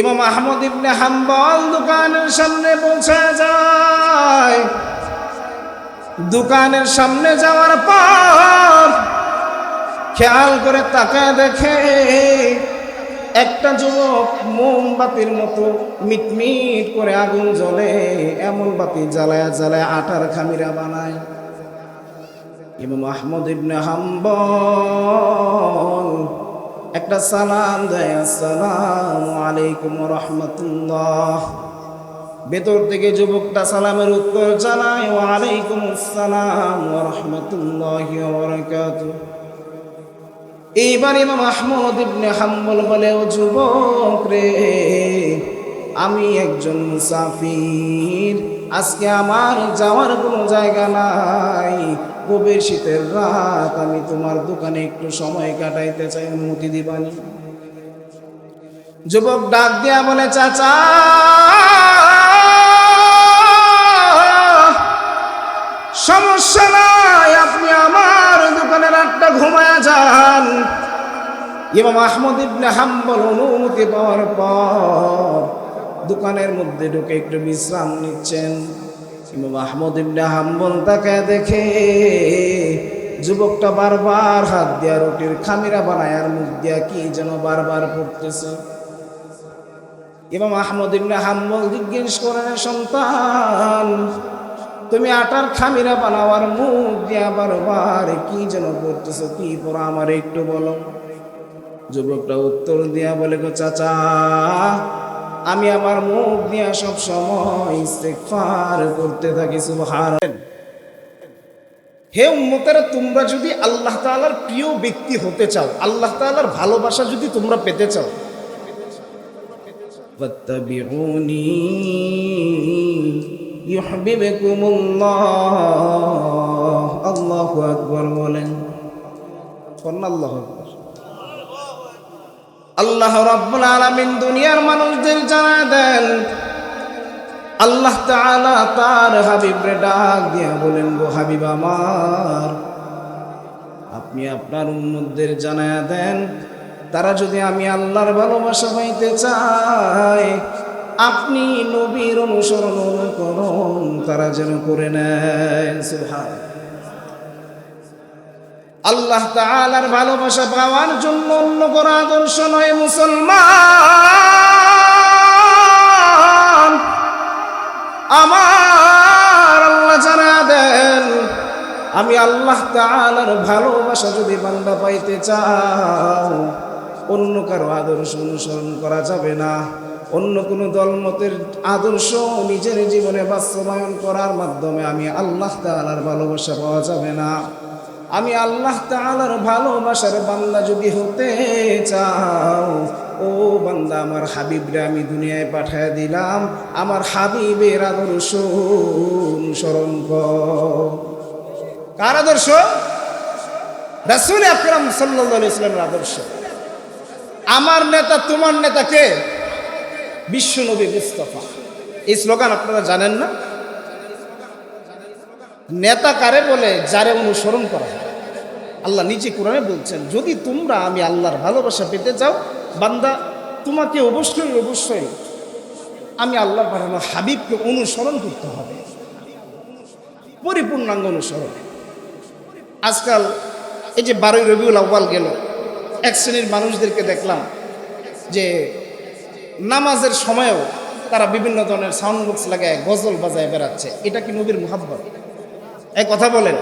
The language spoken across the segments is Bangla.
ইমাম আহমদ ইবনে হাম্বল দোকানের সামনে পৌঁছা যায়। দোকানের সামনে যাওয়ার পর খেয়াল করে তাকায় দেখে একটা যুবক মোমবাতির মতো মিটমিট করে আগুন জ্বলে, এমন বাতি জ্বালায় জ্বালায় আটার খামিরা বানায়। ইমাম আহমদ ইবনে হাম্বল একটা সালাম দেয়, আসসালামু আলাইকুম রহমতুল্লাহ। ভেতর থেকে যুবকটা সালামের উত্তর জানায় ওয়ালাইকুম আসসালাম রহমতুল্লাহ এইবার ইমাম আহমদ ইবনে হাম্বল বলে, ও যুবক রে, আমি একজন মুসাফির। আজকে আমার যাওয়ার কোনো জায়গা নাই। গভীর শীতের রাত। আমি তোমার দোকানে একটু সময় কাটাইতে চাই, অনুমতি দিবানি। যুবক ডাক দিয়া বলে, চাচা! সমস্যা নাই, আপনি আমার দোকানের আটটা ঘুমায়া যান। ইমাম আহমদ ইবনে হাম্বল অনুমতি পাওয়ার পর দোকানের মধ্যে ঢুকে একটু বিশ্রাম নিচ্ছেন। ইমাম আহমদ ইবনে হাম্বল তাকে দেখে যুবকটা বারবার হাত দিয়া রুটির খামিরা বানায়, আর মুখ দিয়া কি যেন বারবার পড়তেছে। ইমাম আহমদ ইবনে হাম্বল জিজ্ঞেস করেন সন্তান, তুমি আটার খামিরা বানাওয়ার মুখ দিয়া বারবার কি যেন করতেছো কি পড়া আমার একটু বলো। যুবকটা উত্তর দিয়া বলে, গো চাচা আমি আমার মুখ দিয়া সব সময় করতে থাকি সুবহান হে উম্মতেরা, তোমরা যদি আল্লাহ তাআলার প্রিয় ব্যক্তি হতে চাও, আল্লাহ তাআলার ভালোবাসা যদি তোমরা পেতে চাও আল্লাহু আকবার বলেন। আল্লাহু আকবার আল্লাহ রাব্বুল আলামিন দুনিয়ার মানুষদের জানা দেন। আল্লাহ তাআলা তার হাবিবরে ডাক দিয়া বলেন, গো হাবিব আমার, আপনি আপনার উম্মতদের জানায়া দেন। তারা যদি আমি আল্লাহর ভালোবাসা পাইতে চায় আপনি নবীর অনুসরণ অনুকরণ তারা যেন করে নেন সুবহান আল্লাহ তাআলার ভালোবাসা পাওয়ার জন্য অন্য কোনো আদর্শ নয়, মুসলমান। আমার আল্লাহ জানা দেন, আমি আল্লাহ তাআলার ভালোবাসা যদি বান্দা পাইতে চাও, অন্য কারও আদর্শ অনুসরণ করা যাবে না। অন্য কোনো দলমতের আদর্শ নিজের জীবনে বাস্তবায়ন করার মাধ্যমে আমি আল্লাহ তাআলার ভালোবাসা পাওয়া যাবে না। আমি আল্লাহ তাআলার ভালোবাসার বান্দা যদি হতে চাও, ও বান্দা, আমার হাবিবরে আমি দুনিয়ায় পাঠিয়ে দিলাম। আমার হাবিবের আদর্শ অনুসরণ কর। আদর্শ? রাসূল আকরাম সাল্লাল্লাহু ইসলামের আদর্শ। আমার নেতা, তোমার নেতা কে? বিশ্ব নবী মুস্তফা। এই স্লোগান আপনারা জানেন না? নেতা কারে বলে যারে অনুসরণ করা হয়। আল্লাহ নিজে কোরআনে বলছেন, যদি তোমরা আমি আল্লাহর ভালোবাসা পেতে চাও, বান্দা, তোমাকে অবশ্যই অবশ্যই আমি আল্লাহর পাঠানো হাবিবকে অনুসরণ করতে হবে। পরিপূর্ণাঙ্গ অনুসরণ। আজকাল এই যে বারোই রবিউল আব্বাল গেল, এক শ্রেণির মানুষদেরকে দেখলাম যে নামাজের সময়ও তারা বিভিন্ন ধরনের সাউন্ড বক্স লাগায় গজল বাজায় বেড়াচ্ছে। এটা কি নবীর মুহাব্বত? এক কথা বলেন।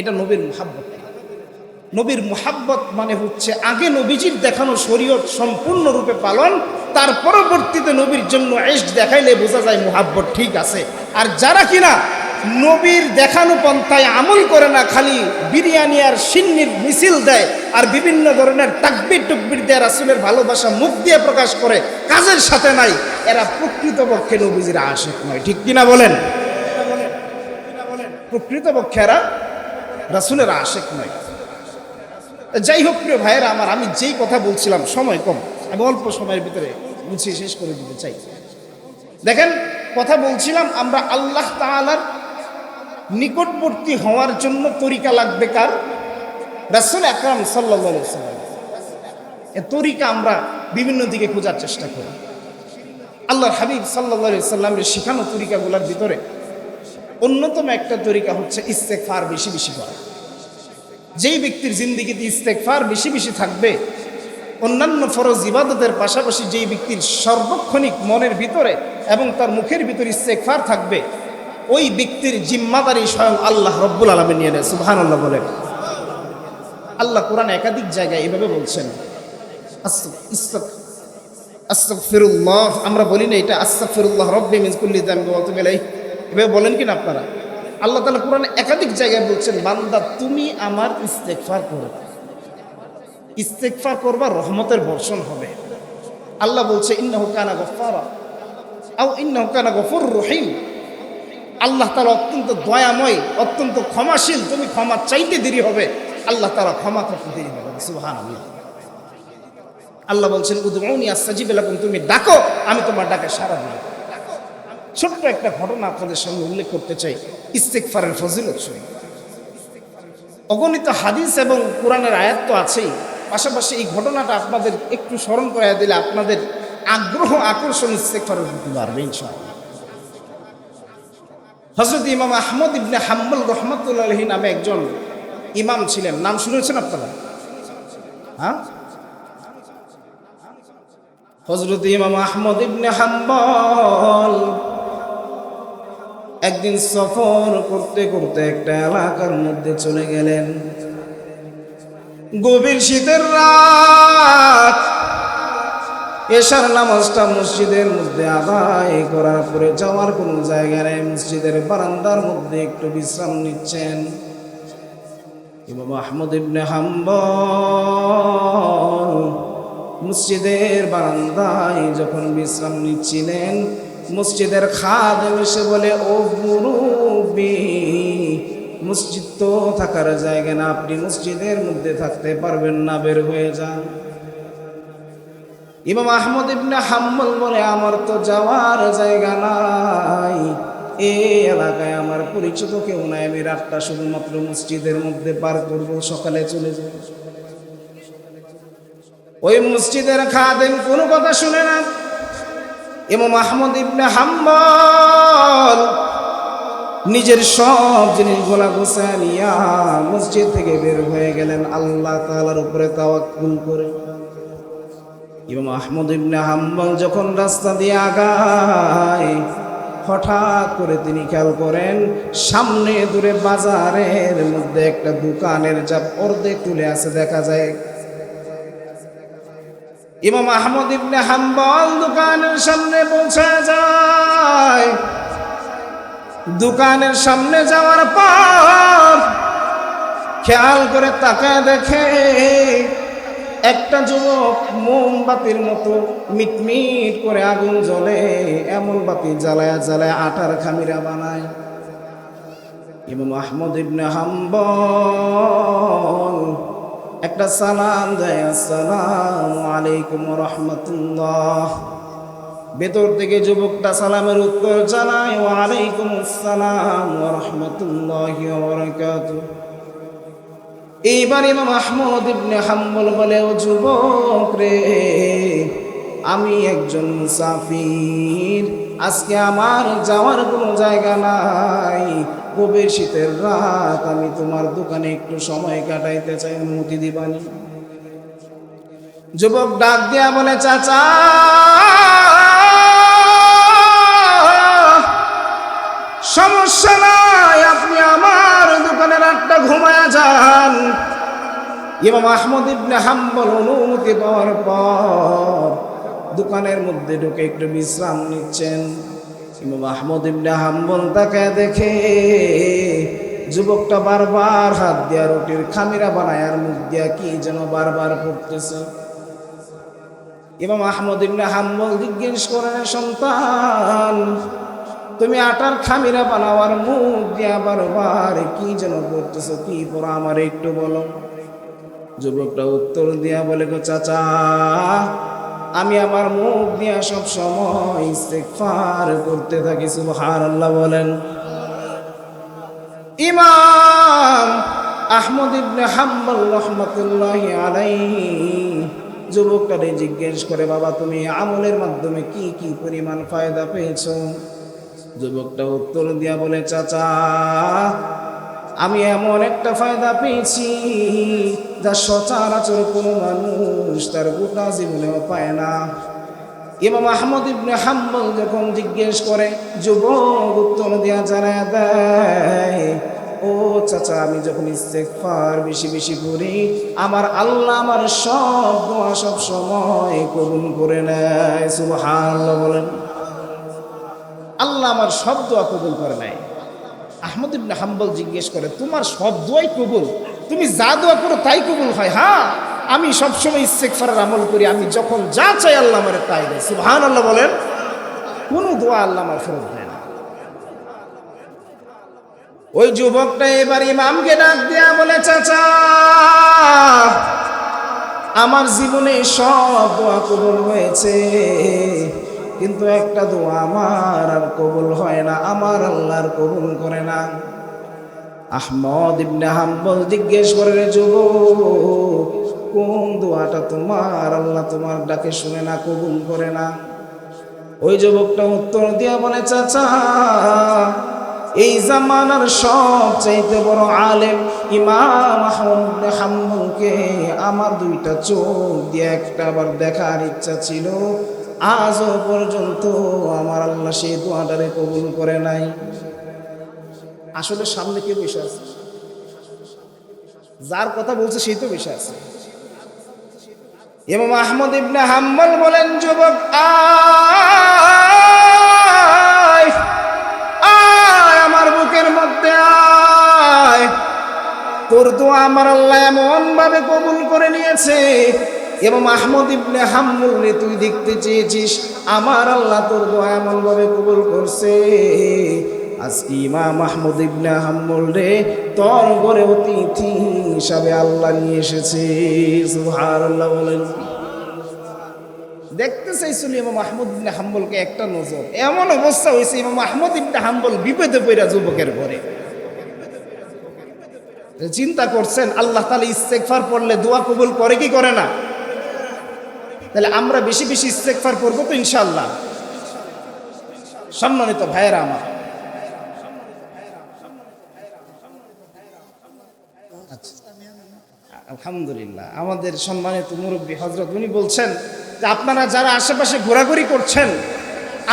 এটা নবীর মুহাব্বত। নবীর মুহাব্বত মানে হচ্ছে আগে নবীজির দেখানো শরীয়ত সম্পূর্ণরূপে পালন, তার পরবর্তীতে নবীর জন্য এস দেখাইলে বোঝা যায় মুহাব্বত ঠিক আছে। আর যারা কিনা নবীর দেখানো পন্থায় আমল করে না, খালি বিরিয়ানি আর সিন্নির মিছিল দেয় আর বিভিন্ন ধরনের তাকবির টুকবির দেয়, রাসুলের ভালোবাসা মুখ দিয়ে প্রকাশ করে, কাজের সাথে নাই, এরা প্রকৃতপক্ষে নবীজির আশেক নয়। ঠিক কিনা বলেন? প্রকৃতপক্ষে এরা রাসুলের আশেক নয়। যাই হোক প্রিয় ভাইয়েরা আমার, আমি যেই কথা বলছিলাম, সময় কম, আমি অল্প সময়ের ভিতরে গুছিয়ে শেষ করে দিতে চাই। দেখেন, কথা বলছিলাম, আমরা আল্লাহ তাআলার নিকটবর্তী হওয়ার জন্য তরিকা লাগবে কার? রাসুল আকরাম সাল্লাহ সাল্লাম এ তরিকা আমরা বিভিন্ন দিকে খোঁজার চেষ্টা করি। আল্লাহর হাবিব সাল্লাহ সাল্লামের শেখানো তরিকাগুলোর ভিতরে অন্যতম একটা তরিকা হচ্ছে ইস্তেকফার বেশি বেশি করা। যেই ব্যক্তির জিন্দিগিতে ইস্তেকফার বেশি বেশি থাকবে, অন্যান্য ফরজ ইবাদতের পাশাপাশি যেই ব্যক্তির সর্বক্ষণিক মনের ভিতরে এবং তার মুখের ভিতরে ইস্তেকফার থাকবে, ওই ব্যক্তির জিম্মাদারি স্বয়ং আল্লাহ রব্বুল আলমে নিয়ে নেয়। সুবহান আল্লাহ বলেন। আল্লাহ কোরআন একাধিক জায়গায় এভাবে বলছেন আস্তাক ফিরুল্লাহ আমরা বলি না এটা আস্তাক ফিরুল্লাহ রব্বে দাম বলতে গেলে এভাবে বলেন কিনা আপনারা? আল্লাহ তালা কোরআনে একাধিক জায়গায় বলছেন, বান্দা তুমি আমার ইস্তেকফার করো। ইস্তেকফার করবা রহমতের বর্ষণ হবে। আল্লাহ বলছে ইন্না হুকানা গফারা আও ইন্না হুকানা গফুর রহিম। আল্লাহ তালা অত্যন্ত দয়াময়, অত্যন্ত ক্ষমাশীল। তুমি ক্ষমা চাইতে দেরি হবে। আল্লাহ তালা ক্ষমা করতে দেরি হবে। সুহান আল্লাহ বলছেন উদ্মৌনি আসাজিব এলাকুম তুমি ডাকো, আমি তোমার ডাকে সারা দিব ছোট্ট একটা ঘটনা আপনাদের সঙ্গে উল্লেখ করতে চাই। ইস্তেকফারের ফজিলত শুনি। অগণিত হাদিস এবং কোরআনের আয়াত তো আছেই। পাশাপাশি এই ঘটনাটা আপনাদের একটু স্মরণ করাই দিলে আপনাদের আগ্রহ, আকর্ষণ ইস্তেকফারের প্রতি বাড়বে হজরত ইমাম আহমদ ইবনে হাম্বল রহমতুল্লাহি নামে একজন ইমাম ছিলেন। নাম শুনেছেন আপনারা? হ্যাঁ? হজরত ইমাম আহমদ ইবনে হাম্বল একদিন সফর করতে করতে একটা এলাকার মধ্যে চলে গেলেন। গভীর শীতের রাত। এশার নামাজটা মসজিদের মধ্যে আদায় করার পরে যাওয়ার কোনো জায়গা নেই। মসজিদের বারান্দার মধ্যে একটু বিশ্রাম নিচ্ছেন। ইমাম আহমদ ইবনে হাম্বল মসজিদের বারান্দায় যখন বিশ্রাম নিচ্ছিলেন মসজিদের খাদেম এসে বলে, ও মসজিদ তো থাকার জায়গা না, আপনি মসজিদের মধ্যে থাকতে পারবেন না, বের হয়ে যান। ইমাম আহমদ ইবনে হাম্মল বলে, আমার তো যাওয়ার জায়গা নাই এই এলাকায় আমার পরিচিত কেউ নাই, আমি রাতটা শুধুমাত্র মসজিদের মধ্যে পার করব, সকালে চলে যাব। ওই মসজিদের খাদেম কোনো কথা শুনে না। ইমাম আহমদ ইবনে হাম্বল নিজের সব জিনিস জিনিসগুলা গোছায় নিয়া মসজিদ থেকে বের হয়ে গেলেন। আল্লাহ তাআলার উপরে তাওয়াক্কুল করে। ইমাম আহমদ ইবনে হাম্বল যখন রাস্তা দিয়ে আগায়, হঠাৎ করে তিনি খেয়াল করেন, সামনে দূরে বাজারের মধ্যে একটা দোকানের যা অর্ধেক তুলে আছে দেখা যায় ইমাম আহমদ ইবনে হাম্বল দোকানের সামনে পৌঁছে যায়। দোকানের সামনে যাওয়ার পর খেয়াল করে তাকায় দেখে একটা যুবক মোমবাতির মতো মিটমিট করে আগুন জ্বলে, এমন বাতি জ্বালায়া জ্বালায় আটার খামিরা বানায়। ইমাম আহমদ ইবনে হাম্বল একটা সালাম দেয়, আসসালামু আলাইকুম রহমতুল্লাহ। ভেতর থেকে যুবকটা সালামের উত্তর জানায় ওয়ালাইকুম আসসালাম রহমতুল্লাহ এইবার ইমাম আহমদ ইবনে হাম্বল বলে, ও যুবক রে, আমি একজন মুসাফির। আজকে আমার যাওয়ার কোনো জায়গা নাই। গভীর শীতের রাত, আমি তোমার দোকানে একটু সময় কাটাইতে চাই, অনুমতি দিবানি। যুবক ডাক দিয়া বলে, চাচা! সমস্যা নাই, আপনি আমার দোকানে রাতটা ঘুমায়া যান। ইমাম আহমদ ইবনে হাম্বল অনুমতি পাওয়ার পর দোকানের মধ্যে ঢুকে একটু বিশ্রাম নিচ্ছেন। ইমাম আহমদ ইবনে হাম্বল তাকে দেখে যুবকটা বারবার হাত দিয়া রুটির খামিরা বানায় আর মুখ দিয়া কি যেন বারবার পড়তেছে। ইমাম আহমদ ইবনে হাম্বল জিজ্ঞেস করেন সন্তান, তুমি আটার খামিরা বানাওয়ার মুখ দিয়া বারবার কি যেন করতেছো কি পড়া আমার একটু বলো? যুবকটা উত্তর দিয়া বলে, গো চাচা আমি আমার মুখ দিয়া সব সময় ইস্তেগফার করতে থাকি, সুবহানাল্লাহ বলেন। ইমাম আহমদ ইবনে হাম্বল রহমতুল্লাহ আলাইহি যুবকটারে জিজ্ঞেস করে, বাবা, তুমি আমলের মাধ্যমে কি কি পরিমাণ ফায়দা পেয়েছ? যুবকটা উত্তর দিয়া বলে, চাচা আমি এমন একটা ফায়দা পেয়েছি যা সচরাচর কোনো মানুষ তার গোটা জীবনেও পায় না। ইমাম আহমদ ইবনে হাম্বল যখন জিজ্ঞেস করে, যুবক, উত্তর দিয়া জানায় দেয়, ও চাচা, আমি যখন ইস্তেগফার বেশি বেশি করি, আমার আল্লাহ আমার সব দোয়া সব সময় কবুল করে নেয়। সুবহানাল্লাহ বলেন। আল্লাহ আমার সব দোয়া কবুল করে নেয়। আহমদ ইবনে হাম্বল জিজ্ঞেস করে, তোমার সব দোয়াই কবুল? তুমি যা দোয়া করো তাই কবুল হয়? হ্যাঁ আমি সবসময় ইস্তেকফারের আমল করি, আমি যখন যা চাই আল্লাহ আমার তাই দেয়। সুহান আল্লাহ বলেন, কোনো দোয়া আল্লাহ আমার ফেরত দেয় না। ওই যুবকটা এবার ইমামকে ডাক দেয়া বলে, চাচা, আমার জীবনে সব দোয়া কবুল হয়েছে। কিন্তু একটা দোয়া আমার আর কবুল হয় না, আমার আল্লাহর কবুল করে না। আহমদ ইবনে হাম্বল জিজ্ঞেস করে, রে যুবক, কোন দোয়াটা তোমার? আল্লাহ তোমার ডাকে শুনে না, কবুল করে না। ওই যুবকটা উত্তর দিয়া বলে, চাচা, এই জামানার সব চাইতে বড় আলেম ইমাম আহমদ হাম্বলকে আমার দুইটা চোখ দিয়ে একটা আবার দেখার ইচ্ছা ছিল। আজও পর্যন্ত আমার আল্লাহ সেই দোয়াটারে কবুল করে নাই। আসলে সামনে কে বসে আছে? যার কথা বলছে সেই তো বসে আছে। ইমাম আহমদ ইবনে হাম্বল বলেন, যুবক, আয় আয় আমার বুকের মধ্যে, আয়। তোর তো আমার আল্লাহ এমন ভাবে কবুল করে নিয়েছে এবং আহমদ ইবনে হাম্মুল রে তুই দেখতে চেয়েছিস। আমার আল্লাহ তোর দোয়া এমন ভাবে কবুল করছে। আজকে ইমাম মাহমুদ ইবনে হাম্মুল রে তোর ঘরে অতিথি হিসাবে আল্লাহ নিয়ে এসেছে। সুবহানাল্লাহ বলেন। দেখতে চাইছিল ইমাম মাহমুদ ইবনে হাম্বলকে একটা নজর। এমন অবস্থা হয়েছে, ইমাম মাহমুদ ইবনে হাম্বল বিপদে পড়া যুবকের ঘরে। চিন্তা করছেন, আল্লাহ তাহলে ইস্তেকফার পড়লে দোয়া কবুল করে কি করে না? তাহলে আমরা বেশি বেশি ইস্তেকফার করব তো ইনশাল্লাহ সম্মানিত ভাইয়েরা আমার। আচ্ছা। আলহামদুলিল্লাহ, আমাদের সম্মানিত মুরব্বী হজরত উনি বলছেন যে আপনারা যারা আশেপাশে ঘোরাঘুরি করছেন,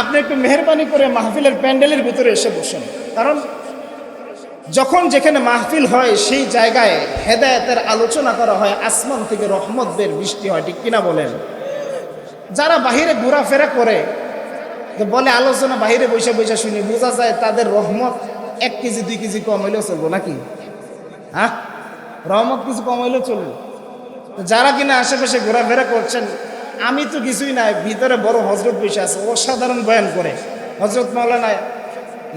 আপনি একটু মেহরবানি করে মাহফিলের প্যান্ডেলের ভিতরে এসে বসেন। কারণ যখন যেখানে মাহফিল হয়, সেই জায়গায় হেদায়েতের আলোচনা করা হয়, আসমান থেকে রহমত বের বৃষ্টি হয়, ঠিক কিনা বলেন? যারা বাহিরে ঘোরাফেরা করে বলে আলোচনা বাহিরে বসে বসে শুনি, বোঝা যায় তাদের রহমত এক কেজি, দুই কেজি কম হইলেও চলবো নাকি? হ্যাঁ? রহমত কিছু কম হইলেও চলবে। যারা কিনা আশেপাশে ঘোরাফেরা করছেন, আমি তো কিছুই নাই, ভিতরে বড় হজরত বসে আছে, অসাধারণ বয়ান করে। হজরত মাওলানা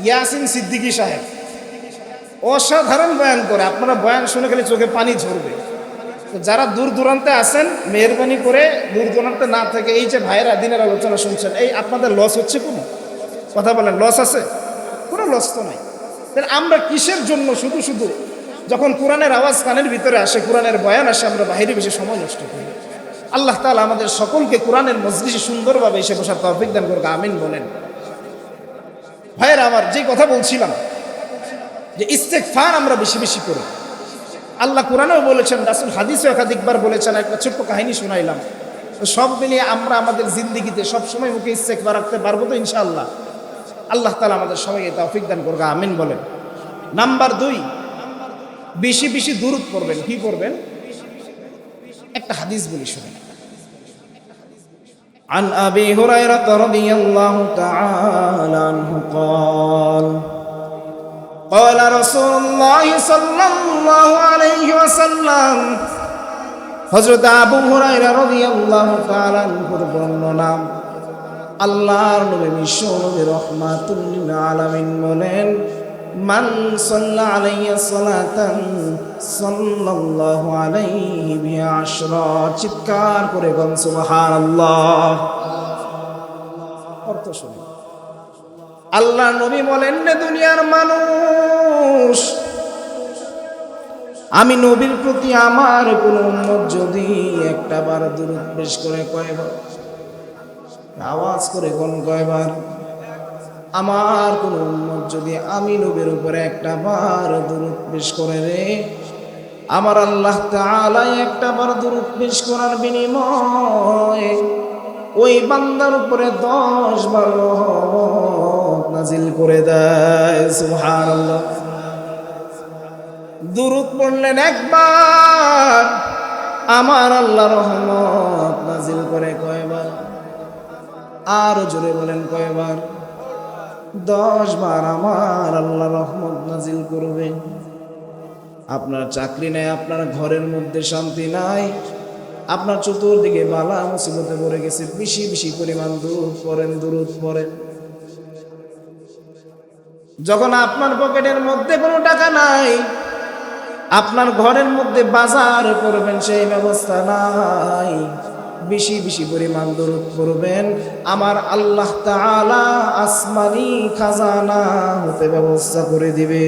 ইয়াসিন সিদ্দিকী সাহেব, অসাধারণ বয়ান করে। আপনারা বয়ান শুনে খালি চোখে পানি ঝরবে। যারা দূর দূরান্তে আছেন, মেহরবানি করে দূর দূরান্তে না থেকে এই যে ভাইয়েরা দিনের আলোচনা শুনছেন, এই আপনাদের লস হচ্ছে কোনো? কথা বলেন লস আছে? কোনো লস তো নাই। তাহলে আমরা কিসের জন্য শুধু শুধু যখন কোরআনের আওয়াজ কানের ভিতরে আসে, কোরআনের বয়ান আসে, আমরা বাইরে বেশি সময় নষ্ট করি? আল্লাহ তালা আমাদের সকলকে কোরআনের মজলিসে সুন্দরভাবে এসে বসার তৌফিক দান করবে আমিন বলেন। ভাইয়েরা, আমার যে কথা বলছিলাম, যে ইস্তেকফার আমরা বেশি বেশি করি। আল্লাহ কোরআনেও বলেছেন রাসুল হাদিসও একাধিকবার বলেছেন একটা ছোট্ট কাহিনী শোনাইলাম তো সব মিলিয়ে আমরা আমাদের জিন্দিগিতে সবসময় মুখে ইস্তেকবার রাখতে পারবো তো ইনশাআল্লাহ আল্লাহ তালা আমাদের সবাইকে তৌফিক দান করবে আমিন বলেন নাম্বার দুই বেশি বেশি দূরত পড়বেন কি করবেন একটা হাদিস বলি শুনেন عن أبي هريرة رضي الله تعالى عنه قال قال رسول الله صلى الله عليه وسلم হজরত আবু হুরাইরা রাদিয়াল্লাহু তাআলা আনহুর বর্ণনা আল্লাহর নবী বিশ্ব নবী রহমাতুল লিল আলামিন বলেন মান সাল্লা আলাইয়া সালাতান সাল্লাল্লাহু আলাইহি বিআশরা চিৎকার করে বল সুবহানাল্লাহ অর্থ শুনুন আল্লাহ নবী বলেন রে দুনিয়ার মানুষ, আমি নবীর প্রতি আমার কোন উম্মত যদি একটা বার দূরত পেশ করে কয়বার, আওয়াজ করে কোন কয়বার, আমার কোন উম্মত যদি আমি নবীর উপরে একটা বার দূরত পেশ করে রে, আমার আল্লাহ তাআলা একটা বার দূরত পেশ করার বিনিময় ওই বান্দার উপরে দশ বার নাজিল করে দেয়, সুবহানাল্লাহ। দুরুদ পড়লেন একবার, আমার আল্লাহ রহমত নাজিল করে কয়বার? আর জোরে বলেন কয়বার? দশ বার আমার আল্লাহ রহমত নাজিল করবে। আপনার চাকরি নেই, আপনার ঘরের মধ্যে শান্তি নাই, আপনার চতুর্দিকে বালা মুসিবতে পড়ে গেছে, বেশি বেশি পরিমাণ দুধ পড়েন, দুরুদ পড়েন। যখন আপনার পকেটের মধ্যে কোনো টাকা নাই, আপনার ঘরের মধ্যে বাজার করবেন সেই ব্যবস্থা নাই। বেশি বেশি পরিমাণ দূরত করবেন আমার আল্লাহ তাআলা আসমানি খাজানা হতে ব্যবস্থা করে দিবে।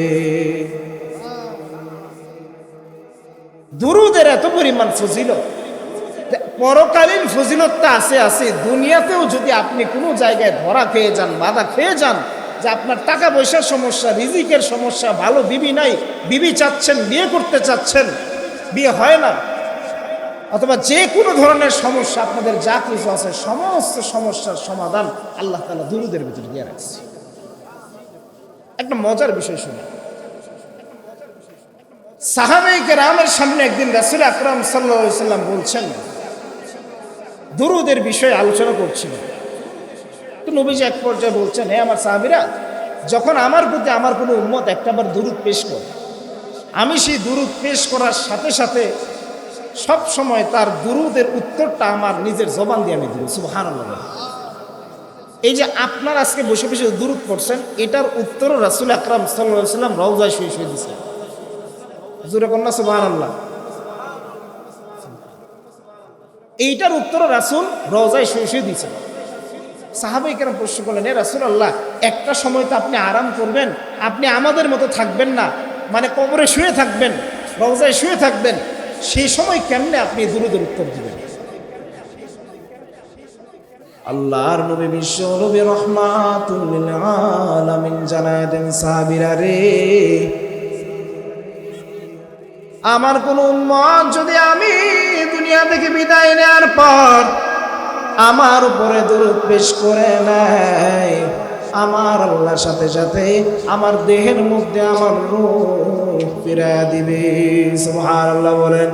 দুরুদের এত পরিমাণ ফজিল পরকালীন ফজিলতটা আছে আছে। দুনিয়াতেও যদি আপনি কোনো জায়গায় ধরা খেয়ে যান, বাধা খেয়ে যান যে আপনার টাকা পয়সার সমস্যা, রিজিকের সমস্যা, ভালো বিবি নাই, বিবি চাচ্ছেন, বিয়ে করতে চাচ্ছেন, বিয়ে হয় না। অথবা যে কোনো ধরনের সমস্যা, আপনাদের যা কিছু আছে, সমস্ত সমস্যার সমাধান আল্লাহ তালা দুরুদের ভিতরে দিয়ে রাখছে। একটা মজার বিষয় শুনে সাহাবাইকে রামের সামনে একদিন রাসুল আকরাম সাল্লা সাল্লাম বলছেন, দুরুদের বিষয়ে আলোচনা করছিলেন তো নবীজি এক পর্যায়ে বলছেন, হে আমার সাহাবিরা, যখন আমার প্রতি আমার কোনো উম্মত একটাবার দুরুদ পেশ করে। আমি সেই দুরুদ পেশ করার সাথে সাথে সব সময় তার দুরুদের উত্তরটা আমার নিজের জবান দিয়ে আমি দিব। সুবহান এই যে আপনার আজকে বসে বসে দুরুদ পড়ছেন, এটার উত্তরও রাসুল আকরাম সাল্লাম রওজায় শুয়ে শুয়ে জোরে কন্যা আল্লাহ এইটার উত্তরও রাসুল রওজায় শুয়ে শুয়ে দিয়েছেন। সাহাবাই কেন প্রশ্ন করলেন, এ রাসুল আল্লাহ একটা সময় তো আপনি আরাম করবেন, আপনি আমাদের মতো থাকবেন না মানে কবরে শুয়ে থাকবেন, রওজায় শুয়ে থাকবেন সেই সময় কেমনে আপনি দুরুদের উত্তর দিবেন? আল্লাহর নবী বিশ্ব নবী রহমাতুল জানায় দেন, সাহাবীরা রে, আমার কোন উম্মত যদি আমি দুনিয়া থেকে বিদায় নেওয়ার পর আমার উপরে দূরত পেশ করে নেয়। আমার আল্লাহর সাথে সাথে আমার দেহের মধ্যে আমার রূপ ফিরাইয়া দিবে। সুবহানাল্লাহ বলেন।